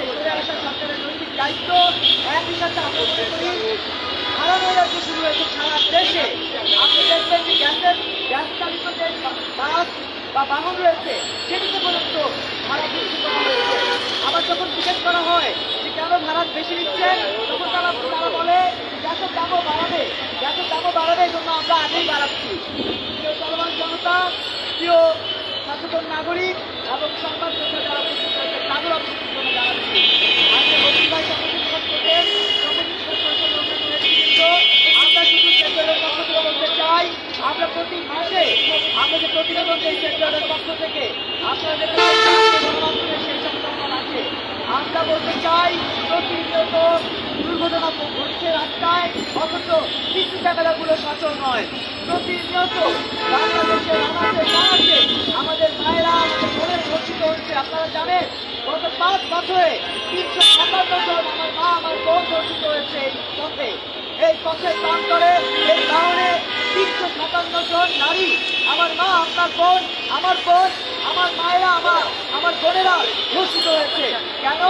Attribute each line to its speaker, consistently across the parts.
Speaker 1: বদলে আসা সরকারের নৈতিক দায়িত্ব একই সাথে আমরা মনে করি হারানো রাজ্য শুরু হয়েছে সারা দেশে আপনি দেখবেন যে গ্যাসের গ্যাস চালিত যে বাস বা বাহন রয়েছে সেটিতে পর্যন্ত ভাড়া বৃদ্ধি করা হয়েছে আবার যখন জিজ্ঞেস করা হয় যে কেন ভাড়া বেশি নিচ্ছেন তখন তারা তারা বলে গ্যাসের দামও বাড়াবে গ্যাসের দামও বাড়াবে এই জন্য আমরা আগেই বাড়াচ্ছি। প্রিয় চলমান জনতা, প্রিয় সচেতন নাগরিক এবং সংবাদ যারা উপস্থিত রয়েছে তাদের আমরা শুধু সেক্টরের পক্ষ থেকে বলতে চাই, আমরা প্রতি মাসে আমরা যে প্রতিবেদন দিই সেক্টরের পক্ষ থেকে গণমাধ্যমে সেই সংক্রমণ আছে। আমরা বলতে চাই, প্রতিনিয়ত দুর্ঘটনা ঘটছে রাস্তায়, অথচ কিছু জায়গাগুলো সচল নয়। প্রতিনিয়ত বাংলাদেশের আমাদের বাংলাদেশে আমাদের মায়েরা আমাদের বোনের ধর্ষিত হচ্ছে জানেন, গত পাঁচ বছরে তিনশো সাতান্ন জন আমার মা, আমার বোন ধর্ষিত হয়েছে এই পথে। এই পথে কাম করে, এই কারণে তিনশো সাতান্ন জন নারী, আমার মা, আপনার বোন, আমার বোন, আমার মায়েরা, আমার আমার বোনেরা ধর্ষিত হয়েছে। কেন?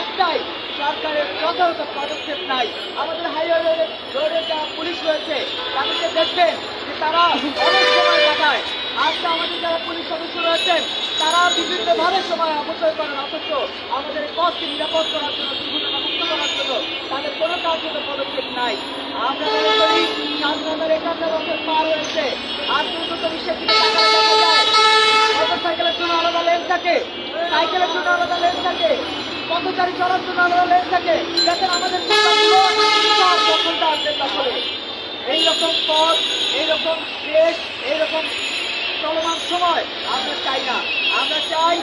Speaker 1: একটাই, সরকারের যথাযথ পদক্ষেপ নাই। আমাদের হাইওয়ে রোডে যারা পুলিশ রয়েছে, তাদেরকে দেখবেন যে তারা অনেক সময় কাটায় আজকে আমাদের যারা পুলিশ সদস্য রয়েছেন তারা বিভিন্নভাবে সময় অপচয় করেন অথচ আমাদের পথকে নিরাপদ করার জন্য, দুর্ঘটনা মুক্ত করার জন্য তাদের কোনো কার্যত পদক্ষেপ নাই। আমরা মনে করি স্বাধীনতার একান্ন বছর পার হয়েছে। আর দুর্গত বিশ্বের দিকে তাকালে যায় মোটর সাইকেলের জন্য আলাদা লেন থাকে, সাইকেলের জন্য আলাদা লেন থাকে পথচারী চলার জন্য আলাদা লেন থাকে দেখেন আমাদের চার দখলদার দখলে এইরকম পথ এইরকম দেশ এইরকম চলমান সময় আমরা চাই না। আমরা চাই